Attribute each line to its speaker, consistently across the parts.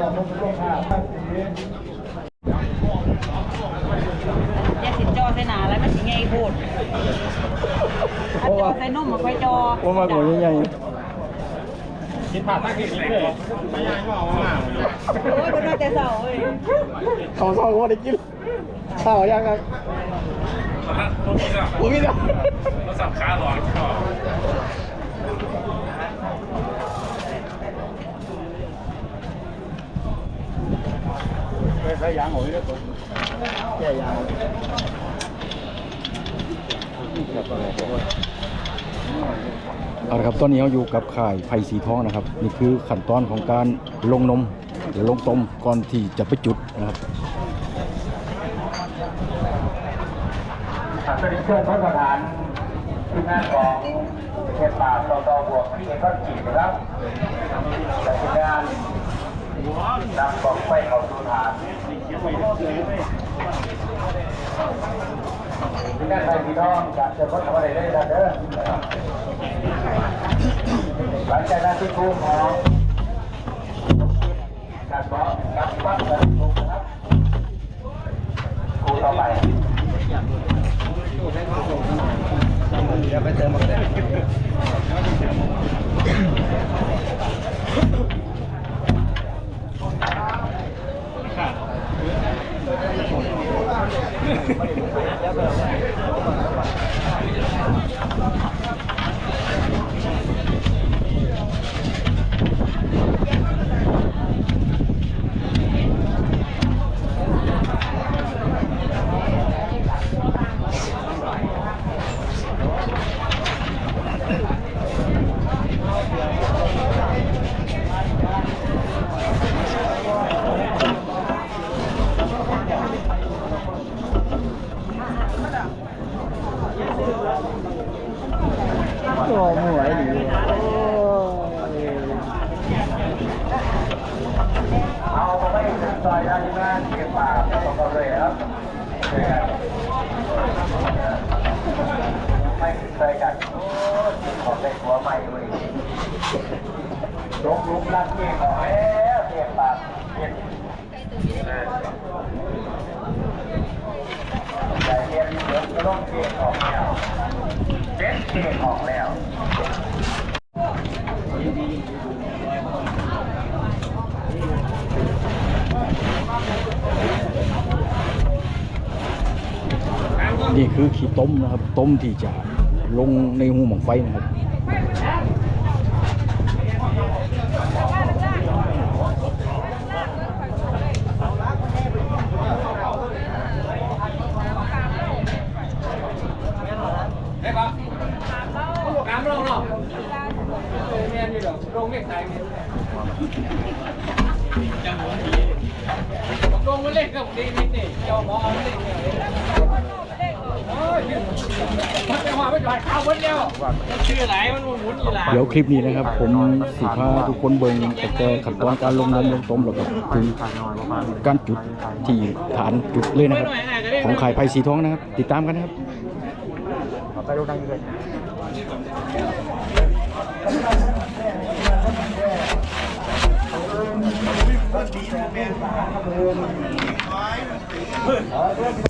Speaker 1: อย่าสิจอใส่หนาแล้วมันสิไงพูดถ้าจอใส่นุ่มมันค่อยจอ
Speaker 2: ว่ามาหัวใหญ่
Speaker 3: คิดผ่านตั้งกี่ปีเลยไม่ยากก็เอามา
Speaker 1: โอ้ยเป็นว่าแต่เสาเอ้ย
Speaker 2: ๆเขาชอบว่าได้กินข้าวยังไง
Speaker 3: ผมมีแล้วเราสับขาหลอน ก็
Speaker 2: ใช้ยางหอยด้วยแก่ยางเอาละครับตอนนี้เราอยู่กับข่ายไผ่สีทองนะครับ นี่คือขั้นตอนของการลงนมหรือลงต้มก่อนที่จะไปจุดนะครับ
Speaker 4: สวัสดีเพื่อนท่านประธานทีมงาของเทศบาลตตบวกที่ก็จีนะครับแต่งาน นำบอกไปเข้าสู่ฐานทีมงานไทยพี่น้องการจะพ้นทำอะไรได้แล้วเด้อหลังจากนั้นที่ครูหมอการบอกการปั้นกันถูกนะครับครูต่อไป
Speaker 5: เดี๋ยวไปเติมมาเลย ไม่ได้ไม่ได้
Speaker 2: โอ้หมวยดี
Speaker 4: เอาไปซอยด้านหน้าเก็บปากตกเลยครับไม่เคยกันขอเป็นหัวใหม่ด้วยลุกลุกลักเกี่ยของแล้วเก็บปากเก็บแต่เรียนเดี๋ยวก็ต้องเกี่ยของแล้วเจ็ดเกี่ยของแล้ว
Speaker 2: นี่คือขี้ต้มนะครับ ต้มที่จะลงในหูหมองไฟนะครับ
Speaker 3: ได้ปะน้ำลงเนาะเมียนอยู่เลงเล็กไหนจังหวะนี้ลงมาเล็กกับดีนิดนี่เจ้าหมอเอาเล็กเนี่ยโอ้ยมันจะมาไม่จ่ายข้าววันเดียวชื่อไหนมันหมุนอยู่หลาย
Speaker 2: เดี๋ยวคลิปนี้นะครับ ผมสิพาทุกคนเบิ่งแต่ขั้นตอนการลงนมลงต้มแล้วก็ถึงการจุดที่ฐานจุดเลยนะครับ ของขายไผ่สีทองนะครับ ติดตามกันนะครับ
Speaker 4: ไปดูดังเลย
Speaker 2: เพื่
Speaker 4: อน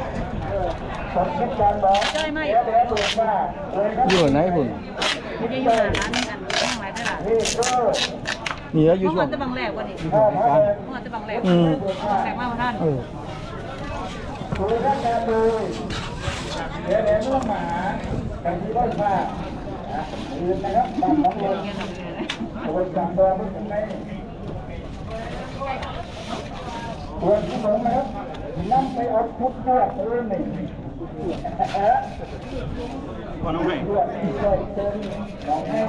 Speaker 2: อยู่ไหนคุณ
Speaker 1: ไม่ได้อยู่หน้าร้านนี่กันห้องไรตลาด
Speaker 4: นี่คือ
Speaker 2: นี่แล้วอยู่
Speaker 1: ห้อง
Speaker 2: ช่ว
Speaker 1: อั
Speaker 2: ง
Speaker 1: นตะบังแรกวันนี้
Speaker 4: พ่อพระเอก
Speaker 1: ห้องอันตะบังแรก
Speaker 2: อืม
Speaker 1: แรกมากกว่าท่าน
Speaker 2: เออ
Speaker 4: คุยกันการดูเดี๋ยวเดี๋ยวน้องหมากันที่บ้านผ้ายืนนะครับตามของลง
Speaker 1: เงี้ยทำเลยนะ
Speaker 4: เอาไว้จับตัวมันตรงไหนส่วนที่สองนะครับ นั่งไปเอาทุกเชือกเลยหนึ่ง
Speaker 3: ก็น้องให้
Speaker 4: เชือกที่ช่วยเติมของให้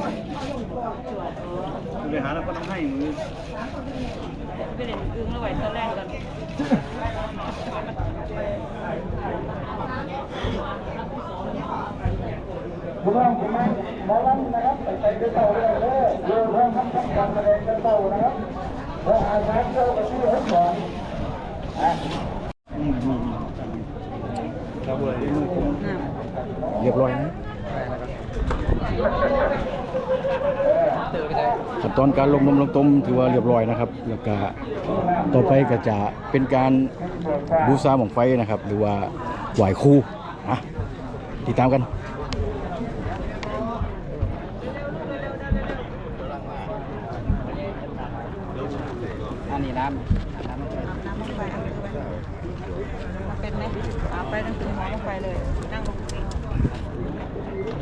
Speaker 3: ไปหาแล้วก็ต้องให้มือ
Speaker 1: ไปเล่นอึ้งแล้วไหวตอนแรกกัน
Speaker 4: คุณน้องคุณแม่หมอลำนะครับไปใส่กระเป๋าเลยเด้อเรื่องเรื่องทำทำการแสดงกระเป๋านะครับพออาสาเข้าไปที่ห้องสองอะ
Speaker 2: เรียบร้อยนะขั้นตอนการลงนมลงต้มถือว่าเรียบร้อยนะครับ แล้วก็ต่อไปก็จะเป็นการบูชาหม่องไฟนะครับ หรือว่าไหว้ครูนะติดตามกัน
Speaker 3: อันนี้น้
Speaker 1: น้ำลงไปเป็นไหมเอาไปนั่งถึงหมอลงไปเลยนั่งลงไป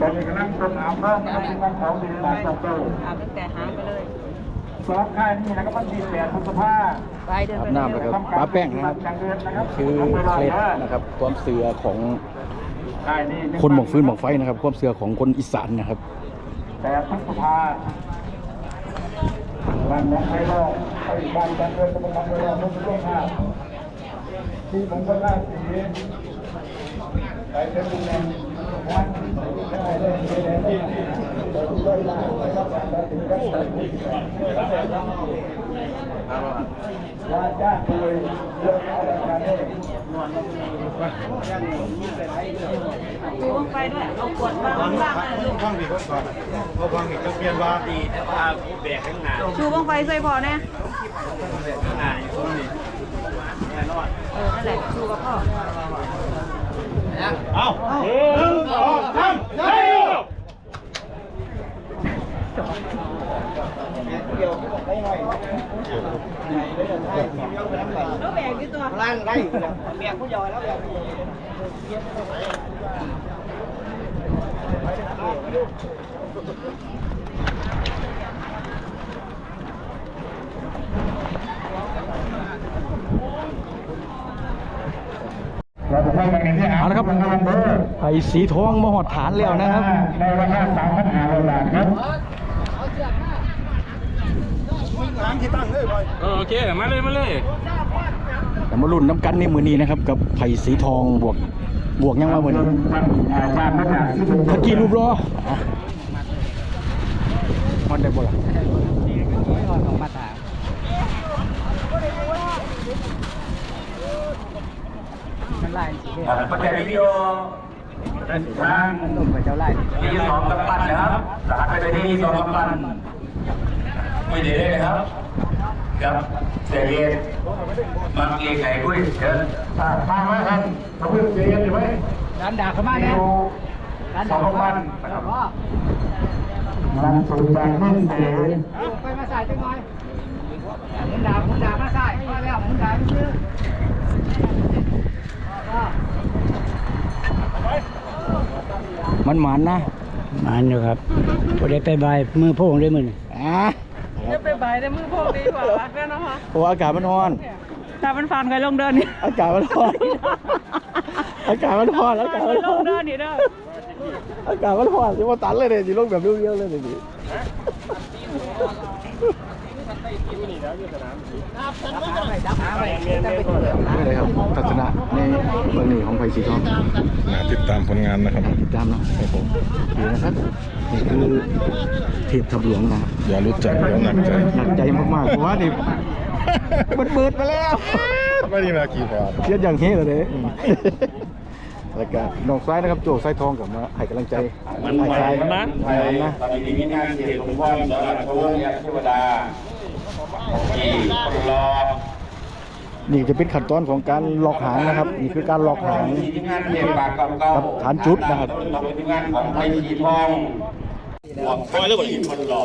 Speaker 4: ตอนนี้กำลังต้นน้ำเพิ่มนะครับเป็นวันของดินนาโต
Speaker 1: อาบตั้งแต่หางไปเลย
Speaker 4: สองค่ายนี้นะครับวันที่แปดพฤษภา
Speaker 1: ไปเดิน
Speaker 2: อา
Speaker 1: ไป
Speaker 2: บน้ำแล้วครับป้าแป้งนะครับคือเคล็ดนะครับความเสือของ
Speaker 4: ค่ายนี้
Speaker 2: คนหมองฟืนหมองไฟนะครับ ความเสือของคนอีสานนะครับ
Speaker 4: แปดพฤษภาวันน้องไพโรจน์ไปบ้านจันเงินตะบนบางเมืองมุ่งช่วงห้าที่ผมก็น่าสีไปเป็นลุงแดงวันได้เลยได้เลยได้เลยได้เลยนะครับได้ถึงกัน ว่าจ้างโดยเรื่องเอาราคาได้
Speaker 1: ดูลงไปด้วย เอาขวดวางข้างๆเลยลูก
Speaker 6: ฟังดีก่อนเขาฟังอีกก็เปลี่ยนว่าดีแต่ว่าแบกข้างหน้า
Speaker 1: ชูบ้างไฟใส่พอแน่
Speaker 6: ข้างหน้าอยู่ตรงนี้แน่นอน
Speaker 1: เออนั่นแหละชูกับพ่อ
Speaker 6: เอาหนึ่งสองสามใช่
Speaker 1: แล้วแบกที่ตัวำ
Speaker 3: ล่างได้เมียผู้ยอยแล้วแบบ
Speaker 4: เราจะไปกันที่
Speaker 2: เอาละครับไผ่สีทองมาหอดฐานแล้วนะครับ
Speaker 4: ในราคาสามพันห้าร้อยบาทครับ
Speaker 3: โอเค มาเลย มาเลย
Speaker 2: แต่มารุ่นน้ำกันในมือนี้นะครับ กับไผ่สีทองบวกบวกยังมามือนี้
Speaker 4: อาจารย์มาจากที่ผม
Speaker 2: ตะกี้รูปรออะมันได้บ่ล่ะ
Speaker 4: ประเด็นวิดีโอทางที่สองกำปั้นนะครับรหัสไปที่สองกำปั้นไม่ได้เลยนะครับครับเสียเรียนมาเกียร์ไข่กุ้ยเชิญมาไหมครับมาเพื่อนเสียเรียนอยู่ไหม
Speaker 3: ร้านด่าเขามาเนี่ย
Speaker 4: สองกำปั้นนะครับร้านสูตรบางนิ่งเสีย
Speaker 3: ไปมาใส่จังหน่อยมุนด่ามุนด่ามาใส่มาแล้วมุนด่าไม่ซื้อ
Speaker 2: มันหมานนะ
Speaker 7: มันอยู่ครับพอได้ไปบายมือโพ่งได้มือนี่
Speaker 2: อะ
Speaker 1: จะไปบ่ายในมือพวกดีกว่าแม่นะคะ
Speaker 2: เพราะว่าอากาศมันร้อน
Speaker 1: ถ้ามันฟันใครลงเดินนี่
Speaker 2: อากาศมันร้อนอากาศมันร้อนอากาศมัน
Speaker 1: ล
Speaker 2: ร้องน
Speaker 1: เดินนี่เด้อ
Speaker 2: อากาศมันร้อนสิว่าตันเลยเนี่ยสิลงแบบเรียวๆเลยนี่ นี่เลยครับทัศนะในเมืองนี้ของไผ่สีทอง
Speaker 6: น่าติดตามผลงานนะครับ
Speaker 2: ติดตามเนาะครับผมดีนะครับนี่คือเทพทับหลวงนะครับ
Speaker 6: อย่ารู้จักเดี๋ยวหนักใจ
Speaker 2: หนักใจมากๆเพราะว่านี่มันเบิดไปแล้ว
Speaker 6: ไม่ได้มากี่บาท
Speaker 2: เชียดอย่างเฮ้เลยเด้แล้วก็น้องซ้ายนะครับโจไส้ทองกับมาให้กำลังใจ
Speaker 6: มัน
Speaker 2: ให้
Speaker 6: มัน
Speaker 2: ซ้าย
Speaker 6: มันนะ
Speaker 2: ไปนะ
Speaker 4: ตอนนี้มีงานเขตหลวงพ่อสอนพระวงศ์เทวดา ที่คนรอ
Speaker 2: นี่จะเป็นขั้นตอนของการหลอกหางนะครับ นี่คือการหลอกหาง
Speaker 4: ทีมงานเขตปากเก่า
Speaker 2: กับฐานจุดนะครับ
Speaker 4: เราเป็นทีมงานของไทยสีทองคอยเรื่องคนรอ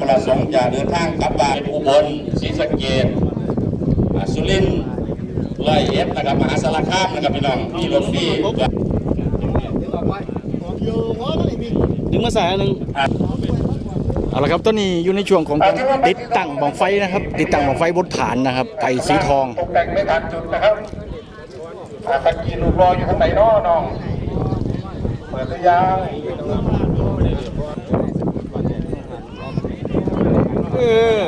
Speaker 4: ประสงค์จะเดินทางกลับบ้านอุบลศรีสะเกษอ่าสุรินทร์ร้อยเอ็ดนะครับมหาสารคามนะครับพี่น้องมีรถฟรี
Speaker 7: ดึงมาใส่อันหนึ่ง
Speaker 2: เอาละครับตอนนี้อยู่ในช่วงของการติดตั้งบังไฟนะครับ ติดตั้งบังไฟบนฐานนะครับไผ่สีทอง
Speaker 4: ตกแต่งไม่ทันจุดนะครับอ่าตะกี้รูปรออยู่ทางไหนน้อน้องเปิดหรือยัง
Speaker 2: เออ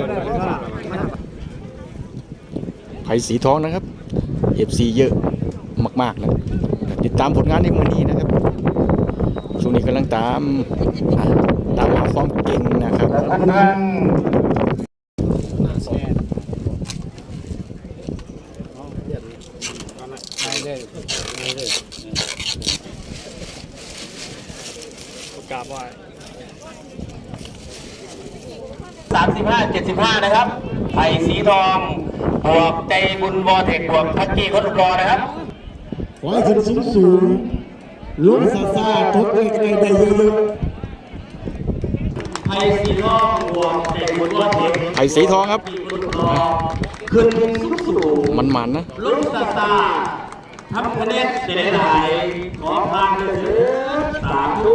Speaker 2: ไผ่สีทองนะครับ FC เยอะมากๆนะติดตามผลงานในมือนี้นะครับ ช่วงนี้กำลังตามตามหาความเก่งนะครับ
Speaker 8: กราบไหว
Speaker 5: สามสิบห้าเจ็ดสิบห้านะครับไผ่สีทองบวกใจบุญวอเทคบวกพักกี้คนกรนะครับ
Speaker 4: ขอให้ขึ้นสูงสูง ลงซาซาทบไกลๆได้เยอะ
Speaker 5: ไผ่สีทองบวกใจบุญวอเทค
Speaker 2: ไผ่สีทองครับ
Speaker 5: คนกรขึ้นสูงสูง
Speaker 2: มันๆนะ
Speaker 5: ลงซาซาทำคะแนนเสียหายขอพานเลยเถิดสาธุ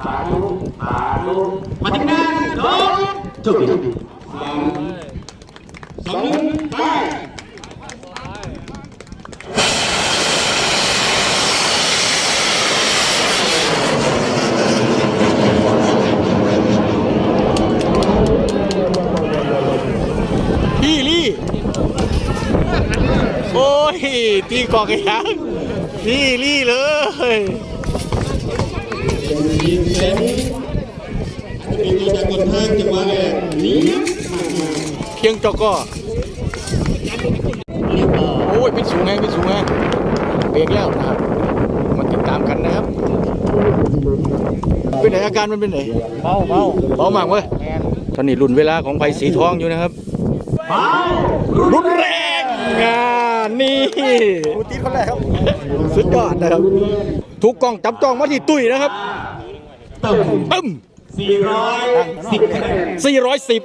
Speaker 5: สาธุสาธุมาถึงนั้นสองจุดสามสองไป
Speaker 2: พี่ลี่ โอ้ย ตีกอกไอ้ยังพี่ลี่เลยเพียงจอกก็โอ้ยเป็นสูงไงเป็นสูงไงเบรกแล้วนะครับมาติดตามกันนะครับเป็นไหนอาการมันเป็นไหน
Speaker 8: เบาเบา
Speaker 2: เบามากเว้ยตอนนี้รุ่นเวลาของไผ่สีทองอยู่นะครับ รุนแรงงานนี่ผู้ตีคนแรกครับสุดยอดนะครับ ทุกกล้องจับจ้องมาที่ตุ้ยนะครับตึ้ม
Speaker 5: สี่ร้อยสิบคะแนน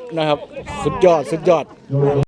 Speaker 2: 410 นะครับ สุดยอด สุดยอด